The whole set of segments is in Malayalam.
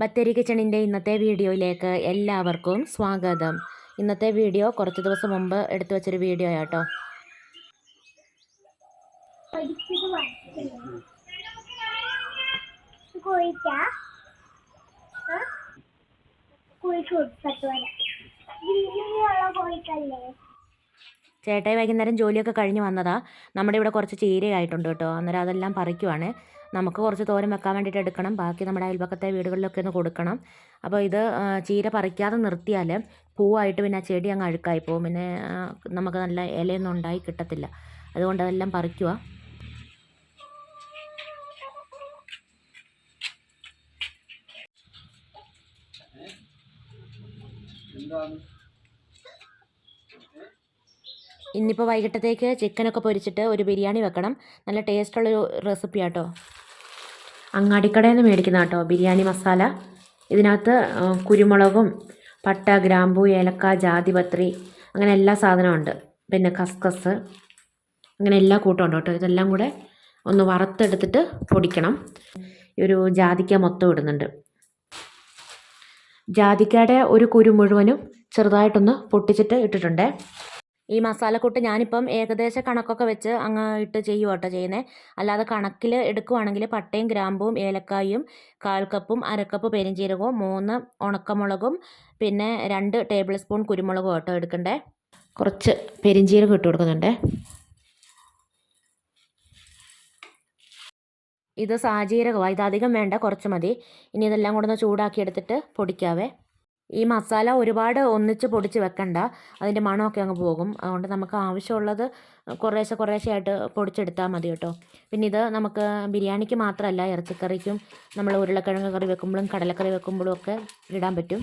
ബത്തേരി കിച്ചണിന്റെ ഇന്നത്തെ വീഡിയോയിലേക്ക് എല്ലാവർക്കും സ്വാഗതം. ഇന്നത്തെ വീഡിയോ കുറച്ച് ദിവസം മുമ്പ് എടുത്തു വെച്ചൊരു വീഡിയോ ആട്ടോ കോഴിക്കോട് കോഴിക്കല്ലേ? ചേട്ടായി വൈകുന്നേരം ജോലിയൊക്കെ കഴിഞ്ഞ് വന്നതാ. നമ്മുടെ ഇവിടെ കുറച്ച് ചീരയായിട്ടുണ്ട് കേട്ടോ. അന്നേരം അതെല്ലാം പറിക്കുവാണ്. നമുക്ക് കുറച്ച് തോരൻ വെക്കാൻ വേണ്ടിയിട്ട് എടുക്കണം. ബാക്കി നമ്മുടെ അയൽപക്കത്തെ വീടുകളിലൊക്കെ ഒന്ന് കൊടുക്കണം. അപ്പോൾ ഇത് ചീര പറിക്കാതെ നിർത്തിയാൽ പൂവായിട്ട് പിന്നെ ആ ചെടി അങ്ങ് അഴുക്കായി പോകും. പിന്നെ നമുക്ക് നല്ല ഇലയൊന്നും ഉണ്ടായി കിട്ടത്തില്ല. അതുകൊണ്ട് അതെല്ലാം പറിക്കുക ഇന്നിപ്പോൾ വൈകിട്ടത്തേക്ക് ചിക്കനൊക്കെ പൊരിച്ചിട്ട് ഒരു ബിരിയാണി വെക്കണം. നല്ല ടേസ്റ്റുള്ളൊരു റെസിപ്പി ആട്ടോ. അങ്ങാടിക്കടയിൽ നിന്ന് മേടിക്കുന്ന കേട്ടോ ബിരിയാണി മസാല. ഇതിനകത്ത് കുരുമുളകും പട്ട ഗ്രാമ്പു ഏലക്ക ജാതിപത്രി അങ്ങനെ എല്ലാ സാധനവും ഉണ്ട്. പിന്നെ കസ്കസ് അങ്ങനെ എല്ലാ കൂട്ടം ഉണ്ട് കേട്ടോ. ഇതെല്ലാം കൂടെ ഒന്ന് വറുത്തെടുത്തിട്ട് പൊടിക്കണം. ഒരു ജാതിക്ക മൊത്തം ഇടുന്നുണ്ട്. ജാതിക്കയുടെ ഒരു കുരു മുഴുവനും ചെറുതായിട്ടൊന്ന് പൊട്ടിച്ചിട്ട് ഇട്ടിട്ടുണ്ട്. ഈ മസാലക്കൂട്ട് ഞാനിപ്പം ഏകദേശം കണക്കൊക്കെ വെച്ച് അങ്ങ് ഇട്ട് ചെയ്യുക കേട്ടോ ചെയ്യുന്നത് അല്ലാതെ കണക്കിൽ എടുക്കുവാണെങ്കിൽ പട്ടയും ഗ്രാമ്പും ഏലക്കായും കാൽ കപ്പും അരക്കപ്പ് പെരിഞ്ചീരകവും മൂന്ന് ഉണക്കമുളകും പിന്നെ രണ്ട് ടേബിൾ സ്പൂൺ കുരുമുളകും കേട്ടോ എടുക്കണ്ടേ. കുറച്ച് പെരിഞ്ചീരകം ഇട്ട് കൊടുക്കുന്നുണ്ട്. ഇത് സാജീരകമാണ് ഇത് അധികം വേണ്ട കുറച്ച് മതി. ഇനി ഇതെല്ലാം കൂടെ ഒന്ന് ചൂടാക്കി എടുത്തിട്ട് പൊടിക്കാവേ. ഈ മസാല ഒരുപാട് ഒന്നിച്ച് പൊടിച്ച് വെക്കണ്ട. അതിന്റെ മണമൊക്കെ അങ്ങ് പോകും. അതുകൊണ്ട് നമുക്ക് ആവശ്യമുള്ളത് കുറേശ്ശെ കുറേശ്ശെ ആയിട്ട് പൊടിച്ചെടുത്താൽ മതി കേട്ടോ. പിന്നെ ഇത് നമുക്ക് ബിരിയാണിക്ക് മാത്രമല്ല ഇറച്ചിക്കറിക്കും നമ്മൾ ഉരുളക്കിഴങ്ങ് കറി വെക്കുമ്പോഴും കടലക്കറി വെക്കുമ്പോഴും ഒക്കെ ഇടാൻ പറ്റും.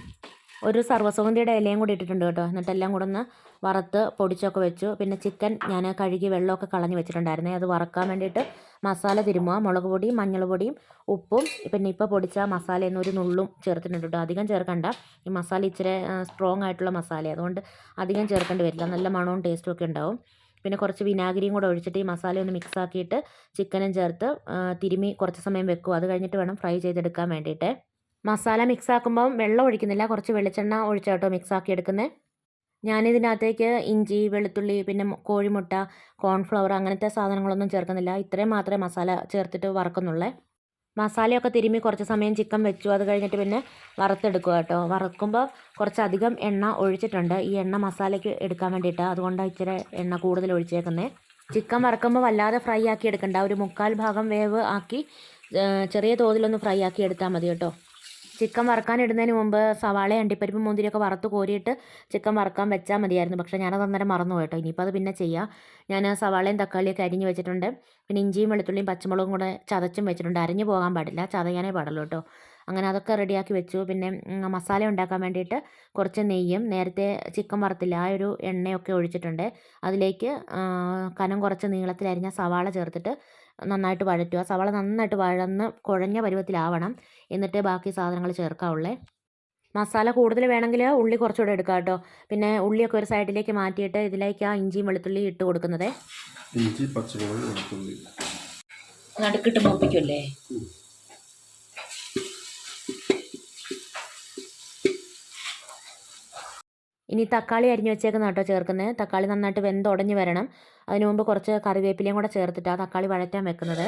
ഒരു സർവസുഗന്ധിയുടെ ഇലയും കൂടി ഇട്ടിട്ടുണ്ട് കേട്ടോ. എന്നിട്ട് എല്ലാം കൂടെ ഒന്ന് വറുത്ത് പൊടിച്ചൊക്കെ വെച്ചു. പിന്നെ ചിക്കൻ ഞാൻ കഴുകി വെള്ളമൊക്കെ കളഞ്ഞ് വെച്ചിട്ടുണ്ടായിരുന്നേ. അത് വറുക്കാൻ വേണ്ടിയിട്ട് മസാല തിരുമുക മുളക് പൊടിയും മഞ്ഞൾ പൊടിയും ഉപ്പും പിന്നെ ഇപ്പോൾ പൊടിച്ച മസാല എന്നൊരു നുള്ളും ചേർത്തിട്ടുണ്ട് അധികം ചേർക്കണ്ട. ഈ മസാല ഇച്ചിരി സ്ട്രോങ് ആയിട്ടുള്ള മസാല അതുകൊണ്ട് അധികം ചേർക്കേണ്ടി വരില്ല. നല്ല മണവും ടേസ്റ്റും ഒക്കെ ഉണ്ടാവും. പിന്നെ കുറച്ച് വിനാഗിരിയും കൂടെ ഒഴിച്ചിട്ട് ഈ മസാല ഒന്ന് മിക്സ് ആക്കിയിട്ട് ചിക്കനും ചേർത്ത് തിരുമി കുറച്ച് സമയം വെക്കും. അത് കഴിഞ്ഞിട്ട് വേണം ഫ്രൈ ചെയ്തെടുക്കാൻ വേണ്ടിയിട്ട്. മസാല മിക്സ് ആക്കുമ്പം വെള്ളം ഒഴിക്കുന്നില്ല. കുറച്ച് വെളിച്ചെണ്ണ ഒഴിച്ചാട്ടോ മിക്സ് ആക്കി എടുക്കുന്നത് ഞാനിതിനകത്തേക്ക് ഇഞ്ചി വെളുത്തുള്ളി പിന്നെ കോഴിമുട്ട കോൺഫ്ലവർ അങ്ങനത്തെ സാധനങ്ങളൊന്നും ചേർക്കുന്നില്ല. ഇത്രയും മാത്രമേ മസാല ചേർത്തിട്ട് വറക്കുന്നുള്ളേ. മസാലയൊക്കെ തിരുമ്മി കുറച്ച് സമയം ചിക്കൻ വെച്ചു. അത് കഴിഞ്ഞിട്ട് പിന്നെ വറുത്തെടുക്കുക കേട്ടോ. വറക്കുമ്പോൾ കുറച്ചധികം എണ്ണ ഒഴിച്ചിട്ടുണ്ട്. ഈ എണ്ണ മസാലയ്ക്ക് എടുക്കാൻ വേണ്ടിയിട്ട്. അതുകൊണ്ടാണ് ഇച്ചിരി എണ്ണ കൂടുതൽ ഒഴിച്ചേക്കുന്നത് ചിക്കൻ വറക്കുമ്പോൾ വല്ലാതെ ഫ്രൈ ആക്കി എടുക്കണ്ട. ഒരു മുക്കാൽ ഭാഗം വേവ് ആക്കി ചെറിയ തോതിലൊന്ന് ഫ്രൈ ആക്കി എടുത്താൽ മതി കേട്ടോ. ചിക്കൻ വറക്കാൻ ഇടുന്നതിന് മുമ്പ് സവാള അണ്ടിപ്പരിപ്പ് മുന്തിരിയൊക്കെ വറുത്ത് കോരിയിട്ട് ചിക്കൻ വറക്കാൻ വെച്ചാൽ മതിയായിരുന്നു. പക്ഷേ ഞാനത് അന്നേരം മറന്നു കേട്ടോ. ഇനിയിപ്പോൾ അത് പിന്നെ ചെയ്യാം. ഞാൻ സവാളയും തക്കാളിയൊക്കെ അരിഞ്ഞ് വെച്ചിട്ടുണ്ട്. പിന്നെ ഇഞ്ചിയും വെളുത്തുള്ളിയും പച്ചമുളകും കൂടെ ചതച്ചും വെച്ചിട്ടുണ്ട്. അരിഞ്ഞു പോകാൻ പാടില്ല. ചതയാനേ പാടുള്ളൂ കേട്ടോ. അങ്ങനെ അതൊക്കെ റെഡിയാക്കി വെച്ചു. പിന്നെ മസാല ഉണ്ടാക്കാൻ വേണ്ടിയിട്ട് കുറച്ച് നെയ്യും നേരത്തെ ചിക്കൻ വറുത്തില്ല. ആ ഒരു എണ്ണയൊക്കെ ഒഴിച്ചിട്ടുണ്ട്. അതിലേക്ക് കനം കുറച്ച് നീളത്തിൽ അരിഞ്ഞ സവാള ചേർത്തിട്ട് നന്നായിട്ട് വഴറ്റുക. സവാള നന്നായിട്ട് വഴന്ന് കുഴഞ്ഞ പരുവത്തിലാവണം. എന്നിട്ട് ബാക്കി സാധനങ്ങൾ ചേർക്കാവുള്ളേ. മസാല കൂടുതൽ വേണമെങ്കിൽ ഉള്ളി കുറച്ചുകൂടെ എടുക്കാം കേട്ടോ. പിന്നെ ഉള്ളിയൊക്കെ ഒരു സൈഡിലേക്ക് മാറ്റിയിട്ട് ഇതിലേക്ക് ആ ഇഞ്ചിയും വെളുത്തുള്ളി ഇട്ട് കൊടുക്കുന്നത്. ഇഞ്ചി പച്ചമുളക് വെളുത്തുള്ളി. നടുക്കിട്ട് മൂപ്പിക്കുമല്ലേ ഇനി തക്കാളി അരിഞ്ഞു വെച്ചേക്കുന്ന കേട്ടോ ചേർക്കുന്നത് തക്കാളി നന്നായിട്ട് വെന്തുടഞ്ഞ് വരണം. അതിന് മുമ്പ് കുറച്ച് കറിവേപ്പിലയും കൂടെ ചേർത്തിട്ടാണ് തക്കാളി വഴറ്റാൻ വെക്കുന്നത്.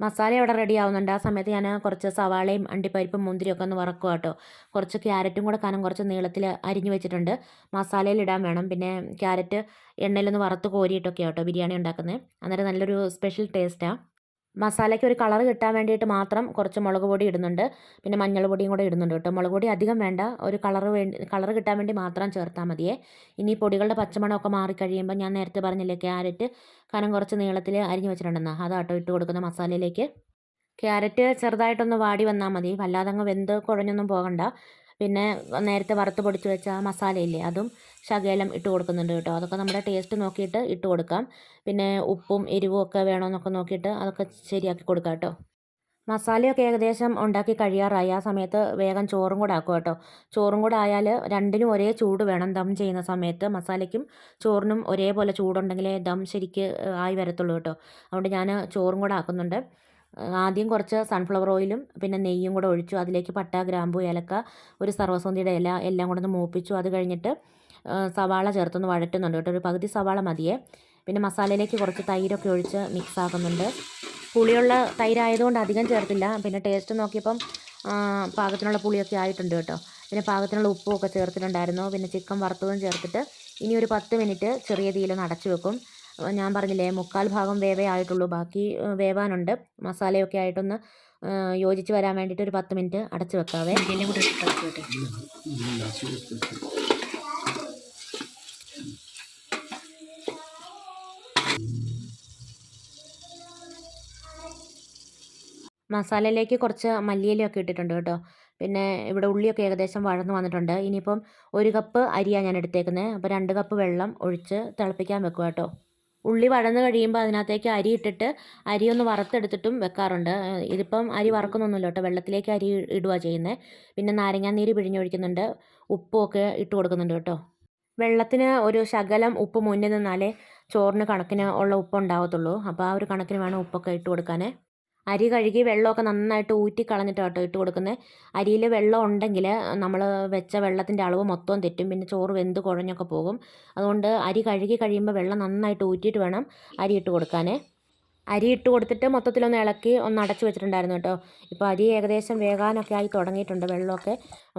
മസാല ഇവിടെ റെഡി ആവുന്നുണ്ട്. ആ സമയത്ത് ഞാൻ കുറച്ച് സവാളയും അണ്ടിപ്പരിപ്പും മുന്തിരിയൊക്കെ ഒന്ന് വറക്കുക കേട്ടോ കുറച്ച് ക്യാരറ്റും കൂടെ കനം കുറച്ച് നീളത്തിൽ അരിഞ്ഞു വെച്ചിട്ടുണ്ട്. മസാലയിൽ ഇടാൻ വേണം. പിന്നെ ക്യാരറ്റ് എണ്ണയിലൊന്ന് വറുത്ത് കോരിയിട്ടൊക്കെ കേട്ടോ ബിരിയാണി ഉണ്ടാക്കുന്നത് അന്നേരം നല്ലൊരു സ്പെഷ്യൽ ടേസ്റ്റാണ് മസാലയ്ക്ക് ഒരു കളർ കിട്ടാൻ വേണ്ടിയിട്ട് മാത്രം കുറച്ച് മുളക് പൊടി ഇടുന്നുണ്ട്. പിന്നെ മഞ്ഞൾ പൊടിയും കൂടെ ഇടുന്നുണ്ട് കേട്ടോ. മുളക് പൊടി അധികം വേണ്ട. ഒരു കളർ വേണ്ടി കളർ കിട്ടാൻ വേണ്ടി മാത്രം ചേർത്താൽ മതിയേ. ഇനി പൊടികളുടെ പച്ചമണമൊക്കെ മാറിക്കഴിയുമ്പോൾ ഞാൻ നേരത്തെ പറഞ്ഞില്ലേ ക്യാരറ്റ് കനം കുറച്ച് നീളത്തിൽ അരിഞ്ഞു വെച്ചിട്ടുണ്ടെന്ന് അതാട്ടോ ഇട്ട് കൊടുക്കുന്ന മസാലയിലേക്ക്. ക്യാരറ്റ് ചെറുതായിട്ടൊന്ന് വാടി വന്നാൽ മതി. വല്ലാതെ അങ്ങ് വെന്ത് കുഴഞ്ഞൊന്നും പോകണ്ട. പിന്നെ നേരത്തെ വറുത്ത് പൊടിച്ച് വെച്ച മസാലയില്ലേ അതും ശകലം ഇട്ട് കൊടുക്കുന്നുണ്ട് കേട്ടോ. അതൊക്കെ നമ്മുടെ ടേസ്റ്റ് നോക്കിയിട്ട് ഇട്ട് കൊടുക്കാം. പിന്നെ ഉപ്പും എരിവും ഒക്കെ വേണമെന്നൊക്കെ നോക്കിയിട്ട് അതൊക്കെ ശരിയാക്കി കൊടുക്കാം കേട്ടോ. മസാലയൊക്കെ ഏകദേശം ഉണ്ടാക്കി കഴിയാറായി. ആ സമയത്ത് വേഗം ചോറും കൂടെ ആക്കുക കേട്ടോ. ചോറും കൂടെ ആയാൽ രണ്ടിനും ഒരേ ചൂട് വേണം ദം ചെയ്യുന്ന സമയത്ത്. മസാലയ്ക്കും ചോറിനും ഒരേപോലെ ചൂടുണ്ടെങ്കിലേ ദം ശരിക്ക് ആയി വരത്തുള്ളൂ കേട്ടോ. അതുകൊണ്ട് ഞാൻ ചോറും കൂടെ ആക്കുന്നുണ്ട്. ആദ്യം കുറച്ച് സൺഫ്ലവർ ഓയിലും പിന്നെ നെയ്യും കൂടെ ഒഴിച്ചു. അതിലേക്ക് പട്ട ഗ്രാമ്പു ഏലക്ക ഒരു സർവസന്ധിയുടെ ഇല എല്ലാം കൂടെ ഒന്ന് മൂപ്പിച്ചു. അത് കഴിഞ്ഞിട്ട് സവാള ചേർത്തൊന്ന് വഴറ്റുന്നുണ്ട് കേട്ടോ. ഒരു പകുതി സവാള മതിയേ. പിന്നെ മസാലയിലേക്ക് കുറച്ച് തൈരൊക്കെ ഒഴിച്ച് മിക്സ് ആക്കുന്നുണ്ട്. പുളിയുള്ള തൈരായതുകൊണ്ട് അധികം ചേർത്തില്ല. പിന്നെ ടേസ്റ്റ് നോക്കിയപ്പം പാകത്തിനുള്ള പുളിയൊക്കെ ആയിട്ടുണ്ട് കേട്ടോ. പിന്നെ പാകത്തിനുള്ള ഉപ്പും ഒക്കെ ചേർത്തിട്ടുണ്ടായിരുന്നു. പിന്നെ ചിക്കൻ വറുത്തതും ചേർത്തിട്ട് ഇനി ഒരു പത്ത് മിനിറ്റ് ചെറിയ തീയിൽ അടച്ചു വെക്കും. ഞാൻ പറഞ്ഞില്ലേ മുക്കാൽ ഭാഗം വേവേ ആയിട്ടുള്ളൂ. ബാക്കി വേവാനുണ്ട്. മസാലയൊക്കെ ആയിട്ടൊന്ന് യോജിച്ച് വരാൻ വേണ്ടിയിട്ട് ഒരു പത്ത് മിനിറ്റ് അടച്ചു വെക്കാവേ. മസാലയിലേക്ക് കുറച്ച് മല്ലിയിലയൊക്കെ ഇട്ടിട്ടുണ്ട് കേട്ടോ. പിന്നെ ഇവിടെ ഉള്ളിയൊക്കെ ഏകദേശം വഴന്ന് വന്നിട്ടുണ്ട്. ഇനിയിപ്പം ഒരു കപ്പ് അരിയാണ് ഞാൻ എടുത്തേക്കുന്നത് അപ്പോൾ രണ്ട് കപ്പ് വെള്ളം ഒഴിച്ച് തിളപ്പിക്കാൻ വെക്കുക കേട്ടോ. ഉള്ളി വഴന്ന് കഴിയുമ്പോൾ അതിനകത്തേക്ക് അരി ഇട്ടിട്ട് അരി ഒന്ന് വറുത്തെടുത്തിട്ടും വെക്കാറുണ്ട്. ഇതിപ്പം അരി വറക്കുന്നൊന്നുമില്ല കേട്ടോ. വെള്ളത്തിലേക്ക് അരി ഇടുക ചെയ്യുന്നത് പിന്നെ നാരങ്ങാനീര് പിഴിഞ്ഞൊഴിക്കുന്നുണ്ട്. ഉപ്പും ഒക്കെ ഇട്ട് കൊടുക്കുന്നുണ്ട് കേട്ടോ. വെള്ളത്തിന് ഒരു ശകലം ഉപ്പ് മുന്നിൽ നിന്നാലേ ചോറിന് കണക്കിന് ഉള്ള ഉപ്പ് ഉണ്ടാവത്തുള്ളൂ അപ്പോൾ ആ ഒരു കണക്കിന് വേണം ഉപ്പൊക്കെ ഇട്ട് കൊടുക്കാൻ അരി കഴുകി വെള്ളമൊക്കെ നന്നായിട്ട് ഊറ്റി കളഞ്ഞിട്ട് കേട്ടോ ഇട്ട് കൊടുക്കുന്നത് അരിയിൽ വെള്ളം ഉണ്ടെങ്കിൽ നമ്മൾ വെച്ച വെള്ളത്തിന്റെ അളവ് മൊത്തം തെറ്റും. പിന്നെ ചോറ് വെന്ത് കുഴഞ്ഞൊക്കെ പോകും. അതുകൊണ്ട് അരി കഴുകി കഴിയുമ്പോൾ വെള്ളം നന്നായിട്ട് ഊറ്റിയിട്ട് വേണം അരി ഇട്ട് കൊടുക്കാനേ. അരി ഇട്ട് കൊടുത്തിട്ട് മൊത്തത്തിലൊന്ന് ഇളക്കി ഒന്ന് അടച്ചു വെച്ചിട്ടുണ്ടായിരുന്നു കേട്ടോ. ഇപ്പോൾ അരി ഏകദേശം വേകാനൊക്കെ ആയി തുടങ്ങിയിട്ടുണ്ട്. വെള്ളമൊക്കെ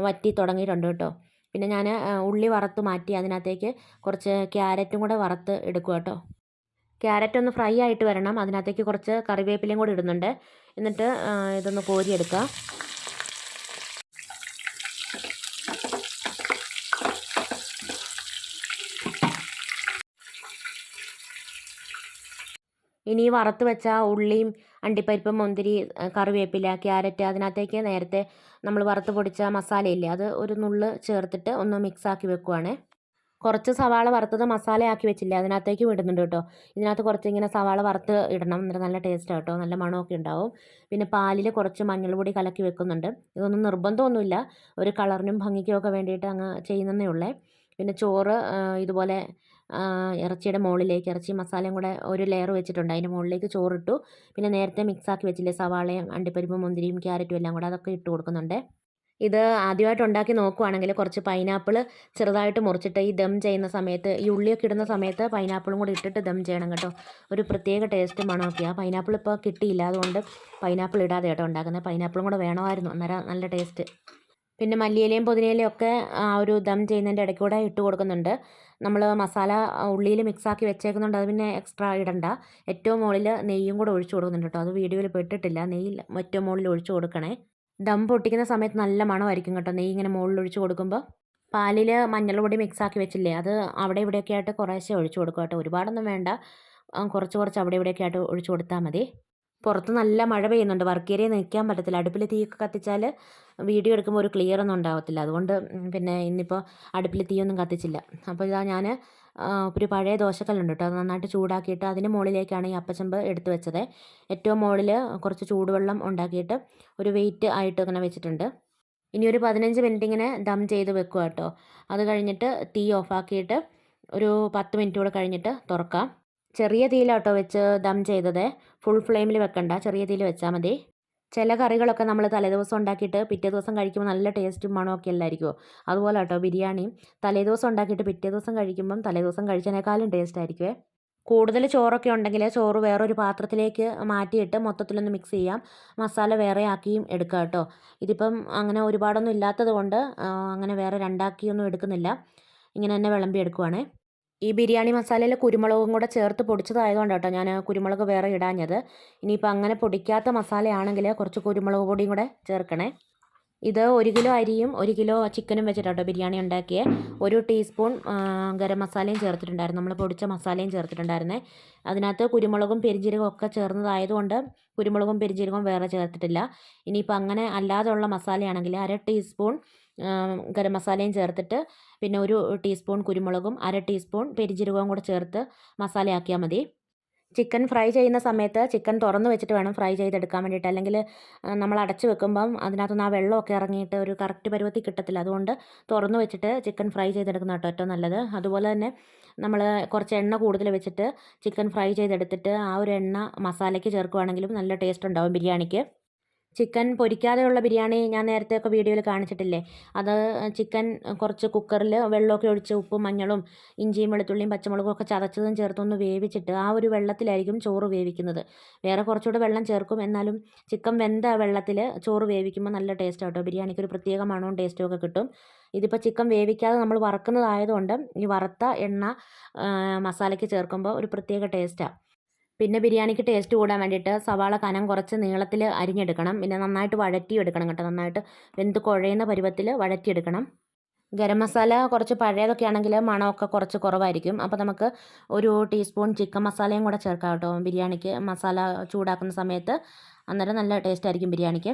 വറ്റി തുടങ്ങിയിട്ടുണ്ട് കേട്ടോ. പിന്നെ ഞാൻ ഉള്ളി വറുത്ത് മാറ്റി അതിനകത്തേക്ക് കുറച്ച് ക്യാരറ്റും കൂടെ വറുത്ത് എടുക്കുക കേട്ടോ. ക്യാരറ്റ് ഒന്ന് ഫ്രൈ ആയിട്ട് വരണം. അതിനകത്തേക്ക് കുറച്ച് കറിവേപ്പിലയും കൂടി ഇടുന്നുണ്ട്. എന്നിട്ട് ഇതൊന്ന് കോരിയെടുക്കുക ഇനി വറുത്ത് വെച്ച ഉള്ളിയും അണ്ടിപ്പരിപ്പ് മുന്തിരി കറിവേപ്പില ക്യാരറ്റ് അതിനകത്തേക്ക് നേരത്തെ നമ്മൾ വറുത്ത് പൊടിച്ച മസാലയില്ലേ അത് ഒരു നുള്ള് ചേർത്തിട്ട് ഒന്ന് മിക്സ് ആക്കി വെക്കുവാണേ. കുറച്ച് സവാള വറുത്തത് മസാലയാക്കി വെച്ചില്ലേ അതിനകത്തേക്കും ഇടുന്നുണ്ട് കേട്ടോ. ഇതിനകത്ത് കുറച്ച് ഇങ്ങനെ സവാള വറുത്ത് ഇടണം. എന്നിട്ട് നല്ല ടേസ്റ്റ് കേട്ടോ. നല്ല മണമൊക്കെ ഉണ്ടാവും. പിന്നെ പാലിൽ കുറച്ച് മഞ്ഞൾപ്പൊടി കലക്കി വെക്കുന്നുണ്ട്. ഇതൊന്നും നിർബന്ധമൊന്നുമില്ല. ഒരു കളറിനും ഭംഗിക്കും ഒക്കെ വേണ്ടിയിട്ട് അങ്ങ് ചെയ്യുന്നതേ ഉള്ളേ. പിന്നെ ചോറ് ഇതുപോലെ ഇറച്ചിയുടെ മുകളിലേക്ക് ഇറച്ചി മസാലയും കൂടെ ഒരു ലെയർ വെച്ചിട്ടുണ്ട്. അതിന്റെ മുകളിലേക്ക് ചോറിട്ടു. പിന്നെ നേരത്തെ മിക്സാക്കി വെച്ചില്ലേ സവാളയും അണ്ടിപ്പരിപ്പും മുന്തിരിയും ക്യാരറ്റും എല്ലാം കൂടെ അതൊക്കെ ഇട്ട് കൊടുക്കുന്നുണ്ട്. ഇത് ആദ്യമായിട്ട് ഉണ്ടാക്കി നോക്കുവാണെങ്കിൽ കുറച്ച് പൈനാപ്പിൾ ചെറുതായിട്ട് മുറിച്ചിട്ട് ഈ ദം ചെയ്യുന്ന സമയത്ത് ഈ ഉള്ളിയൊക്കെ ഇടുന്ന സമയത്ത് പൈനാപ്പിളും കൂടി ഇട്ടിട്ട് ദം ചെയ്യണം കേട്ടോ. ഒരു പ്രത്യേക ടേസ്റ്റ് മണമൊക്കെയാണ് പൈനാപ്പിൾ ഇപ്പോൾ കിട്ടിയില്ല. അതുകൊണ്ട് പൈനാപ്പിൾ ഇടാതെ കേട്ടോ ഉണ്ടാക്കുന്നത്. പൈനാപ്പിളും കൂടെ വേണമായിരുന്നു. അന്നേരം നല്ല ടേസ്റ്റ്. പിന്നെ മല്ലിയിലയും പുതിനയിലയും ഒക്കെ ആ ഒരു ദം ചെയ്യുന്നതിന്റെ ഇടയ്ക്ക് കൂടെ ഇട്ട് കൊടുക്കുന്നുണ്ട്. നമ്മൾ മസാല ഉള്ളിയിൽ മിക്സാക്കി വെച്ചേക്കുന്നുണ്ട് അത് പിന്നെ എക്സ്ട്രാ ഇടണ്ട. ഏറ്റവും മുകളിൽ നെയ്യും കൂടെ ഒഴിച്ചു കൊടുക്കുന്നുണ്ട് കേട്ടോ. അത് വീഡിയോയിൽ പെട്ടിട്ടില്ല. നെയ്യ് ഏറ്റവും മുകളിൽ ഒഴിച്ചു കൊടുക്കണേ. ദം പൊട്ടിക്കുന്ന സമയത്ത് നല്ല മണമായിരിക്കും കേട്ടോ. നെയ്യ് ഇങ്ങനെ മുകളിൽ ഒഴിച്ച് കൊടുക്കുമ്പോൾ പാലിൽ മിക്സ് ആക്കി വെച്ചില്ലേ അത് അവിടെ ഇവിടെയൊക്കെ ആയിട്ട് കുറേശ്ശെ ഒഴിച്ച് കൊടുക്കുക കേട്ടോ. ഒരുപാടൊന്നും വേണ്ട. കുറച്ച് കുറച്ച് അവിടെ ഇവിടെയൊക്കെ ആയിട്ട് ഒഴിച്ച് കൊടുത്താൽ മതി. പുറത്ത് നല്ല മഴ പെയ്യുന്നുണ്ട്. വർക്ക് ഏരിയ നിൽക്കാൻ പറ്റത്തില്ല. അടുപ്പിൽ തീയൊക്കെ കത്തിച്ചാൽ വീഡിയോ എടുക്കുമ്പോൾ ഒരു ക്ലിയർ ഒന്നും ഉണ്ടാകത്തില്ല അതുകൊണ്ട് പിന്നെ ഇന്നിപ്പോൾ അടുപ്പിൽ തീയൊന്നും കത്തിച്ചില്ല. അപ്പോൾ ഇതാ ഞാൻ ഒരു പഴയ ദോശക്കല്ലുണ്ട് കേട്ടോ നന്നായിട്ട് ചൂടാക്കിയിട്ട് അതിന് മുകളിലേക്കാണ് ഈ അപ്പച്ചമ്പ് എടുത്ത് വെച്ചത്. ഏറ്റവും മുകളിൽ കുറച്ച് ചൂടുവെള്ളം ഉണ്ടാക്കിയിട്ട് ഒരു വെയിറ്റ് ആയിട്ട് ഇങ്ങനെ വെച്ചിട്ടുണ്ട്. ഇനി ഒരു പതിനഞ്ച് മിനിറ്റ് ഇങ്ങനെ ദം ചെയ്ത് വെക്കുക കേട്ടോ. അത് കഴിഞ്ഞിട്ട് തീ ഓഫാക്കിയിട്ട് ഒരു പത്ത് മിനിറ്റ് കൂടെ കഴിഞ്ഞിട്ട് തുറക്കാം. ചെറിയ തീയിലാട്ടോ വെച്ച് ദം ചെയ്തത്. ഫുൾ ഫ്ലെയിമിൽ വെക്കണ്ട. ചെറിയ തീയിൽ വെച്ചാൽ മതി. ചില കറികളൊക്കെ നമ്മൾ തലേദിവസം ഉണ്ടാക്കിയിട്ട് പിറ്റേ ദിവസം കഴിക്കുമ്പോൾ നല്ല ടേസ്റ്റും മണമൊക്കെ അല്ലായിരിക്കുമോ അതുപോലെ കേട്ടോ ബിരിയാണി. തലേദിവസം ഉണ്ടാക്കിയിട്ട് പിറ്റേ ദിവസം കഴിക്കുമ്പം തലേദിവസം കഴിച്ചതിനേക്കാളും ടേസ്റ്റ് ആയിരിക്കുമേ? കൂടുതൽ ചോറൊക്കെ ഉണ്ടെങ്കിൽ ചോറ് വേറൊരു പാത്രത്തിലേക്ക് മാറ്റിയിട്ട് മൊത്തത്തിലൊന്ന് മിക്സ് ചെയ്യാം. മസാല വേറെ ആക്കിയും എടുക്കുക കേട്ടോ. ഇതിപ്പം അങ്ങനെ ഒരുപാടൊന്നും ഇല്ലാത്തത് കൊണ്ട് അങ്ങനെ വേറെ രണ്ടാക്കിയൊന്നും എടുക്കുന്നില്ല. ഇങ്ങനെ തന്നെ വിളമ്പി എടുക്കുവാണേ ഈ ബിരിയാണി മസാലയിൽ കുരുമുളകും കൂടെ ചേർത്ത് പൊടിച്ചതായതുകൊണ്ട് കേട്ടോ ഞാൻ കുരുമുളക് വേറെ ഇടാഞ്ഞത്. ഇനിയിപ്പോൾ അങ്ങനെ പൊടിക്കാത്ത മസാലയാണെങ്കിൽ കുറച്ച് കുരുമുളക് പൊടിയും കൂടെ ചേർക്കണേ. ഇത് ഒരു കിലോ അരിയും ഒരു കിലോ ചിക്കനും വെച്ചിട്ടാട്ടോ ബിരിയാണി ഉണ്ടാക്കിയേ. ഒരു ടീസ്പൂൺ ഗരം മസാലയും ചേർത്തിട്ടുണ്ടായിരുന്നു. നമ്മൾ പൊടിച്ച മസാലയും ചേർത്തിട്ടുണ്ടായിരുന്നേ. അതിനകത്ത് കുരുമുളകും പെരിഞ്ചീരകവും ഒക്കെ ചേർന്നതായതുകൊണ്ട് കുരുമുളകും പെരിഞ്ചീരകവും വേറെ ചേർത്തിട്ടില്ല. ഇനിയിപ്പോൾ അങ്ങനെ അല്ലാതെയുള്ള മസാലയാണെങ്കിൽ അര ടീസ്പൂൺ ഗരം മസാലയും ചേർത്തിട്ട് പിന്നെ ഒരു ടീസ്പൂൺ കുരുമുളകും അര ടീസ്പൂൺ പെരിഞ്ജീരകവും കൂടെ ചേർത്ത് മസാലയാക്കിയാൽ മതി. ചിക്കൻ ഫ്രൈ ചെയ്യുന്ന സമയത്ത് ചിക്കൻ തുറന്ന് വെച്ചിട്ട് വേണം ഫ്രൈ ചെയ്തെടുക്കാൻ വേണ്ടിയിട്ട്. അല്ലെങ്കിൽ നമ്മൾ അടച്ചു വെക്കുമ്പം അതിനകത്തുനിന്ന് ആ വെള്ളമൊക്കെ ഇറങ്ങിയിട്ട് ഒരു കറക്റ്റ് പരുവത്തിൽ കിട്ടത്തില്ല. അതുകൊണ്ട് തുറന്ന് വെച്ചിട്ട് ചിക്കൻ ഫ്രൈ ചെയ്തെടുക്കുന്ന കേട്ടോ ഏറ്റവും നല്ലത്. അതുപോലെ തന്നെ നമ്മൾ കുറച്ച് എണ്ണ കൂടുതൽ വെച്ചിട്ട് ചിക്കൻ ഫ്രൈ ചെയ്തെടുത്തിട്ട് ആ ഒരു എണ്ണ മസാലയ്ക്ക് ചേർക്കുവാണെങ്കിലും നല്ല ടേസ്റ്റ് ഉണ്ടാവും ബിരിയാണിക്ക്. ചിക്കൻ പൊരിക്കാതെയുള്ള ബിരിയാണി ഞാൻ നേരത്തെ ഒക്കെ വീഡിയോയിൽ കാണിച്ചിട്ടില്ലേ? അത് ചിക്കൻ കുറച്ച് കുക്കറിൽ വെള്ളമൊക്കെ ഒഴിച്ച് ഉപ്പും മഞ്ഞളും ഇഞ്ചിയും വെളുത്തുള്ളിയും പച്ചമുളകും ഒക്കെ ചതച്ചതും ചേർത്തൊന്ന് വേവിച്ചിട്ട് ആ ഒരു വെള്ളത്തിലായിരിക്കും ചോറ് വേവിക്കുന്നത്. വേറെ കുറച്ചുകൂടെ വെള്ളം ചേർക്കും. എന്നാലും ചിക്കൻ വെന്ത വെള്ളത്തിൽ ചോറ് വേവിക്കുമ്പോൾ നല്ല ടേസ്റ്റ് ആട്ടോ. ബിരിയാണിക്ക് ഒരു പ്രത്യേക മണവും ടേസ്റ്റും ഒക്കെ കിട്ടും. ഇതിപ്പോൾ ചിക്കൻ വേവിക്കാതെ നമ്മൾ വറക്കുന്നതായതുകൊണ്ട് ഈ വറുത്ത എണ്ണ മസാലയ്ക്ക് ചേർക്കുമ്പോൾ ഒരു പ്രത്യേക ടേസ്റ്റാണ് പിന്നെ ബിരിയാണിക്ക് ടേസ്റ്റ് കൂടാൻ വേണ്ടിയിട്ട് സവാള കനം കുറച്ച് നീളത്തിൽ അരിഞ്ഞെടുക്കണം. പിന്നെ നന്നായിട്ട് വഴറ്റിയെടുക്കണം കേട്ടോ. നന്നായിട്ട് വെന്ത് കുഴയുന്ന പരുവത്തിൽ വഴറ്റിയെടുക്കണം. ഗരം മസാല കുറച്ച് പഴയതൊക്കെ ആണെങ്കിൽ മണമൊക്കെ കുറച്ച് കുറവായിരിക്കും. അപ്പോൾ നമുക്ക് ഒരു ടീസ്പൂൺ ചിക്കൻ മസാലയും കൂടെ ചേർക്കാം കേട്ടോ. ബിരിയാണിക്ക് മസാല ചൂടാക്കുന്ന സമയത്ത് അന്നേരം നല്ല ടേസ്റ്റ് ആയിരിക്കും ബിരിയാണിക്ക്.